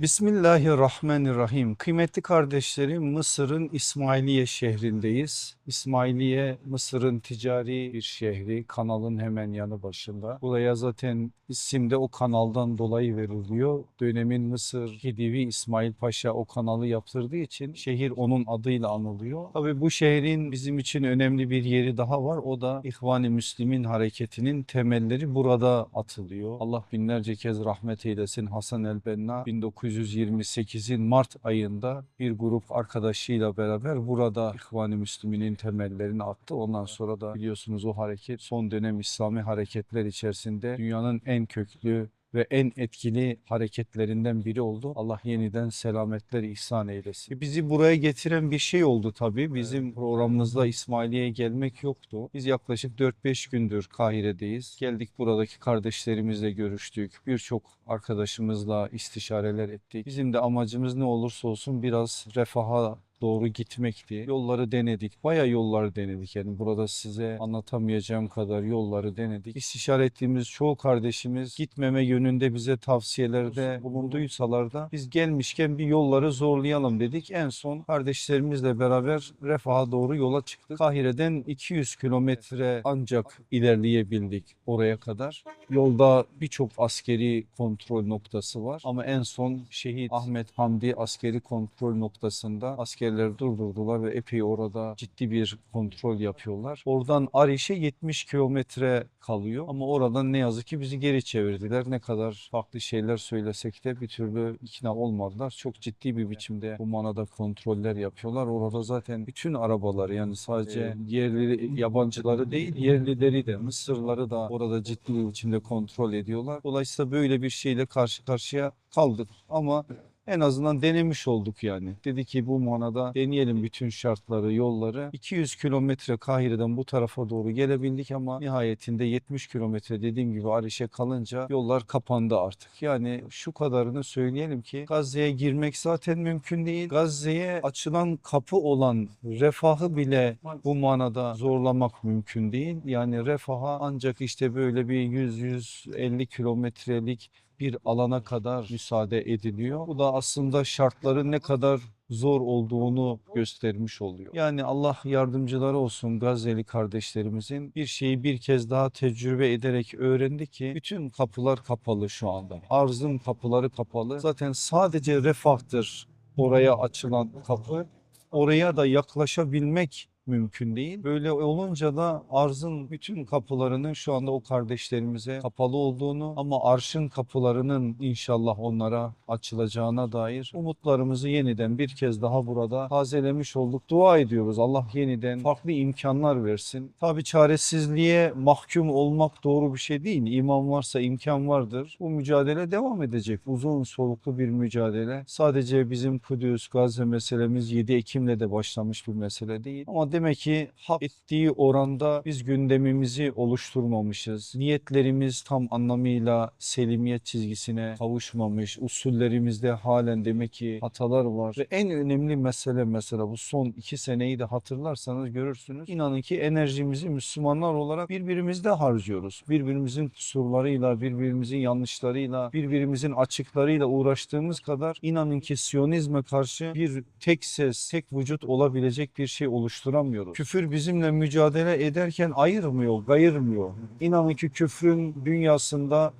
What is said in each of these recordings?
Bismillahirrahmanirrahim. Kıymetli kardeşlerim Mısır'ın İsmailiye şehrindeyiz. İsmailiye Mısır'ın ticari bir şehri. Kanalın hemen yanı başında. Buraya zaten isim de o kanaldan dolayı veriliyor. Dönemin Mısır Hidivi İsmail Paşa o kanalı yaptırdığı için şehir onun adıyla anılıyor. Tabi bu şehrin bizim için önemli bir yeri daha var. O da İhvan-ı Müslim'in hareketinin temelleri burada atılıyor. Allah binlerce kez rahmet eylesin Hasan el-Benna 1928'in Mart ayında bir grup arkadaşıyla beraber burada İhvan-ı Müslümin'in temellerini attı. Ondan sonra da biliyorsunuz o hareket son dönem İslami hareketler içerisinde dünyanın en köklü ve en etkili hareketlerinden biri oldu. Allah yeniden selametler ihsan eylesin. Bizi buraya getiren bir şey oldu tabii. Bizim programımızda İsmailiye'ye gelmek yoktu. Biz yaklaşık 4-5 gündür Kahire'deyiz. Geldik buradaki kardeşlerimizle görüştük. Birçok arkadaşımızla istişareler ettik. Bizim de amacımız ne olursa olsun biraz refaha doğru gitmekti. Yolları denedik. Bayağı yolları denedik. Yani burada size anlatamayacağım kadar yolları denedik. İstişare ettiğimiz çoğu kardeşimiz gitmeme yönünde bize tavsiyelerde bulunduysalar da biz gelmişken bir yolları zorlayalım dedik. En son kardeşlerimizle beraber refaha doğru yola çıktık. Kahire'den 200 kilometre ancak ilerleyebildik oraya kadar. Yolda birçok askeri kontrol noktası var ama en son Şehit Ahmet Hamdi askeri kontrol noktasında askerleri durdurdular ve epey orada ciddi bir kontrol yapıyorlar. Oradan Ariş'e 70 kilometre kalıyor ama oradan ne yazık ki bizi geri çevirdiler. Ne kadar farklı şeyler söylesek de bir türlü ikna olmadılar. Çok ciddi bir biçimde bu manada kontroller yapıyorlar. Orada zaten bütün arabaları yani sadece yerli yabancıları değil yerlileri de Mısırları da orada ciddi bir biçimde kontrol ediyorlar. Dolayısıyla böyle bir şeyle karşı karşıya kaldık ama en azından denemiş olduk yani. Dedi ki bu manada deneyelim bütün şartları, yolları. 200 kilometre Kahire'den bu tarafa doğru gelebildik ama nihayetinde 70 kilometre dediğim gibi Ariş'e kalınca yollar kapandı artık. Yani şu kadarını söyleyelim ki Gazze'ye girmek zaten mümkün değil. Gazze'ye açılan kapı olan refahı bile bu manada zorlamak mümkün değil. Yani refaha ancak işte böyle bir 100-150 kilometrelik bir alana kadar müsaade ediliyor. Bu da aslında şartların ne kadar zor olduğunu göstermiş oluyor. Yani Allah yardımcıları olsun Gazze'li kardeşlerimizin bir şeyi bir kez daha tecrübe ederek öğrendi ki bütün kapılar kapalı şu anda. Arzın kapıları kapalı. Zaten sadece refahtır oraya açılan kapı. Oraya da yaklaşabilmek mümkün değil. Böyle olunca da arzın bütün kapılarının şu anda o kardeşlerimize kapalı olduğunu ama arşın kapılarının inşallah onlara açılacağına dair umutlarımızı yeniden bir kez daha burada tazelemiş olduk. Dua ediyoruz. Allah yeniden farklı imkanlar versin. Tabi çaresizliğe mahkum olmak doğru bir şey değil. İman varsa imkan vardır. Bu mücadele devam edecek. Uzun soluklu bir mücadele. Sadece bizim Kudüs, Gazze meselemiz 7 Ekim'le de başlamış bir mesele değil. Ama demek ki hak ettiği oranda biz gündemimizi oluşturmamışız. Niyetlerimiz tam anlamıyla selimiyet çizgisine kavuşmamış. Usullerimizde halen demek ki hatalar var. Ve en önemli mesele mesela bu son iki seneyi de hatırlarsanız görürsünüz. İnanın ki enerjimizi Müslümanlar olarak birbirimizde harcıyoruz. Birbirimizin kusurlarıyla, birbirimizin yanlışlarıyla, birbirimizin açıklarıyla uğraştığımız kadar inanın ki Siyonizme karşı bir tek ses, tek vücut olabilecek bir şey oluşturamıyoruz. Küfür bizimle mücadele ederken ayırmıyor, gayırmıyor. İnanın ki küfrün dünyasında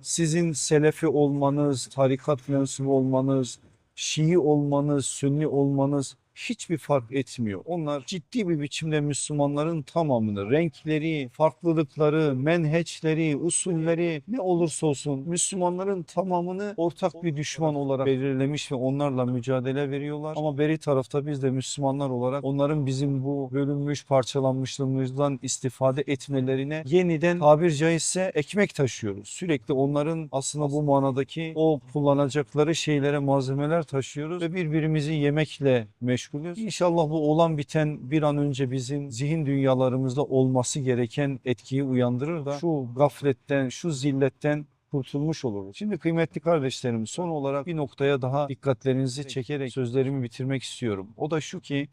sizin selefi olmanız, tarikat mensubu olmanız, Şii olmanız, Sünni olmanız hiçbir fark etmiyor. Onlar ciddi bir biçimde Müslümanların tamamını, renkleri, farklılıkları, menheçleri, usulleri ne olursa olsun Müslümanların tamamını ortak bir düşman olarak belirlemiş ve onlarla mücadele veriyorlar. Ama beri tarafta biz de Müslümanlar olarak onların bizim bu bölünmüş parçalanmışlığımızdan istifade etmelerine yeniden tabir caizse ekmek taşıyoruz. Sürekli onların aslında bu manadaki o kullanacakları şeylere malzemeler taşıyoruz ve birbirimizi yemekle meşgulüz. İnşallah bu olan biten bir an önce bizim zihin dünyalarımızda olması gereken etkiyi uyandırır da şu gafletten, şu zilletten kurtulmuş oluruz. Şimdi kıymetli kardeşlerim son olarak bir noktaya daha dikkatlerinizi çekerek sözlerimi bitirmek istiyorum. O da şu ki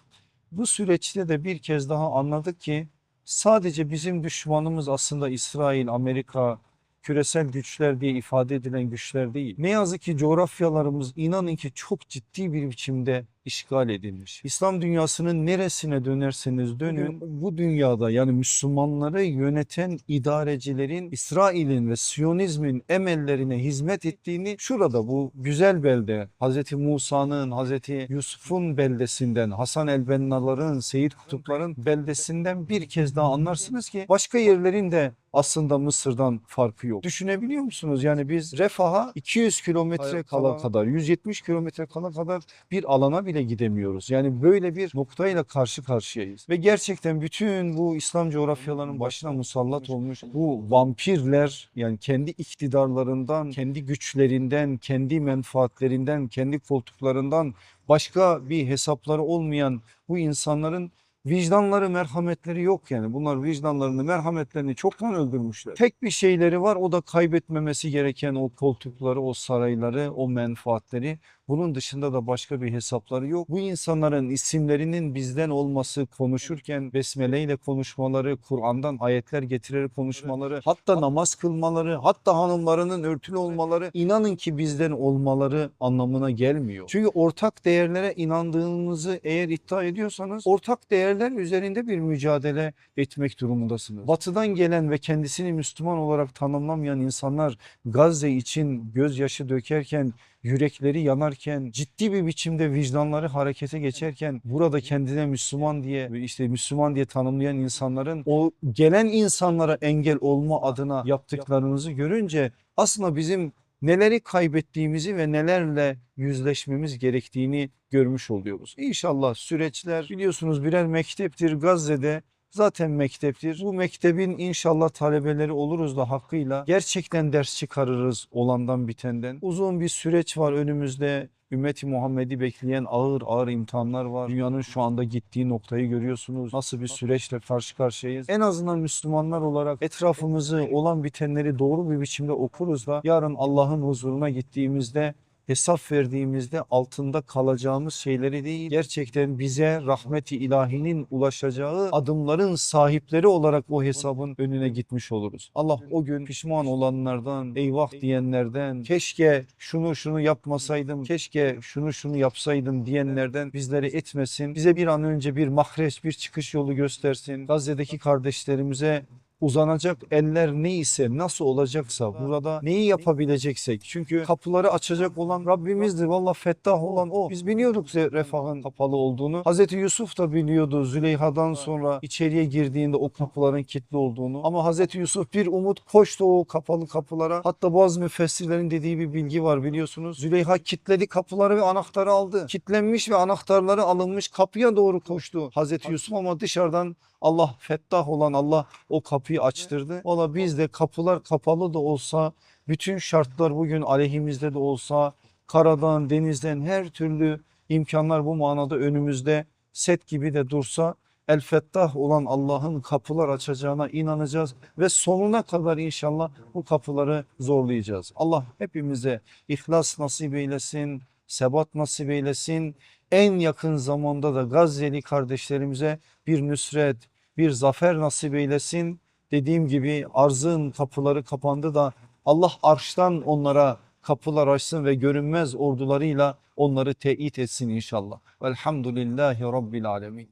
bu süreçte de bir kez daha anladık ki sadece bizim düşmanımız aslında İsrail, Amerika, küresel güçler diye ifade edilen güçler değil. Ne yazık ki coğrafyalarımız inanın ki çok ciddi bir biçimde işgal edilmiş. İslam dünyasının neresine dönerseniz dönün bu dünyada yani Müslümanları yöneten idarecilerin İsrail'in ve Siyonizmin emellerine hizmet ettiğini şurada bu güzel belde Hz. Musa'nın, Hz. Yusuf'un beldesinden, Hasan el-Benna'ların, Seyyid Kutupların beldesinden bir kez daha anlarsınız ki başka yerlerin de aslında Mısır'dan farkı yok. Düşünebiliyor musunuz? Yani biz refaha 200 kilometre kala kadar, 170 kilometre kala kadar bir alana bile gidemiyoruz. Yani böyle bir noktayla karşı karşıyayız. Ve gerçekten bütün bu İslam coğrafyalarının başına musallat olmuş bu vampirler yani kendi iktidarlarından, kendi güçlerinden, kendi menfaatlerinden, kendi koltuklarından başka bir hesapları olmayan bu insanların vicdanları, merhametleri yok yani. Bunlar vicdanlarını, merhametlerini çoktan öldürmüşler. Tek bir şeyleri var o da kaybetmemesi gereken o koltukları, o sarayları, o menfaatleri. Bunun dışında da başka bir hesapları yok. Bu insanların isimlerinin bizden olması, konuşurken besmele ile konuşmaları, Kur'an'dan ayetler getirerek konuşmaları, hatta namaz kılmaları, hatta hanımlarının örtülü olmaları inanın ki bizden olmaları anlamına gelmiyor. Çünkü ortak değerlere inandığınızı eğer iddia ediyorsanız ortak değerler üzerinde bir mücadele etmek durumundasınız. Batıdan gelen ve kendisini Müslüman olarak tanımlamayan insanlar Gazze için gözyaşı dökerken yürekleri yanarken ciddi bir biçimde vicdanları harekete geçerken burada kendine Müslüman diye işte Müslüman diye tanımlayan insanların o gelen insanlara engel olma adına yaptıklarınızı görünce aslında bizim neleri kaybettiğimizi ve nelerle yüzleşmemiz gerektiğini görmüş oluyoruz. İnşallah süreçler biliyorsunuz birer mekteptir Gazze'de zaten mekteptir. Bu mektebin inşallah talebeleri oluruz da hakkıyla gerçekten ders çıkarırız olandan bitenden. Uzun bir süreç var önümüzde. Ümmeti Muhammed'i bekleyen ağır ağır imtihanlar var. Dünyanın şu anda gittiği noktayı görüyorsunuz. Nasıl bir süreçle karşı karşıyayız. En azından Müslümanlar olarak etrafımızı olan bitenleri doğru bir biçimde okuruz da yarın Allah'ın huzuruna gittiğimizde hesap verdiğimizde altında kalacağımız şeyleri değil gerçekten bize rahmeti ilahinin ulaşacağı adımların sahipleri olarak o hesabın önüne gitmiş oluruz. Allah o gün pişman olanlardan, eyvah diyenlerden, keşke şunu şunu yapmasaydım, keşke şunu şunu yapsaydım diyenlerden bizleri etmesin. Bize bir an önce bir mahreç, bir çıkış yolu göstersin. Gazze'deki kardeşlerimize uzanacak eller neyse nasıl olacaksa burada neyi yapabileceksek. Çünkü kapıları açacak olan Rabbimizdir. Valla fettah olan o. Biz biliyorduk refahın kapalı olduğunu. Hazreti Yusuf da biliyordu Züleyha'dan sonra içeriye girdiğinde o kapıların kilitli olduğunu. Ama Hazreti Yusuf bir umut koştu o kapalı kapılara. Hatta bazı müfessirlerin dediği bir bilgi var biliyorsunuz. Züleyha kilitledi kapıları ve anahtarı aldı. Kilitlenmiş ve anahtarları alınmış kapıya doğru koştu Hazreti Yusuf ama dışarıdan Allah fettah olan Allah o kapıyı açtırdı. Valla biz de kapılar kapalı da olsa bütün şartlar bugün aleyhimizde de olsa karadan denizden her türlü imkanlar bu manada önümüzde set gibi de dursa El Fettah olan Allah'ın kapılar açacağına inanacağız ve sonuna kadar inşallah bu kapıları zorlayacağız. Allah hepimize ihlas nasip eylesin, sebat nasip eylesin. En yakın zamanda da Gazze'li kardeşlerimize bir nüsret, bir zafer nasip eylesin. Dediğim gibi arzın kapıları kapandı da Allah arştan onlara kapılar açsın ve görünmez ordularıyla onları teyit etsin inşallah. Velhamdülillahi Rabbil Alemin.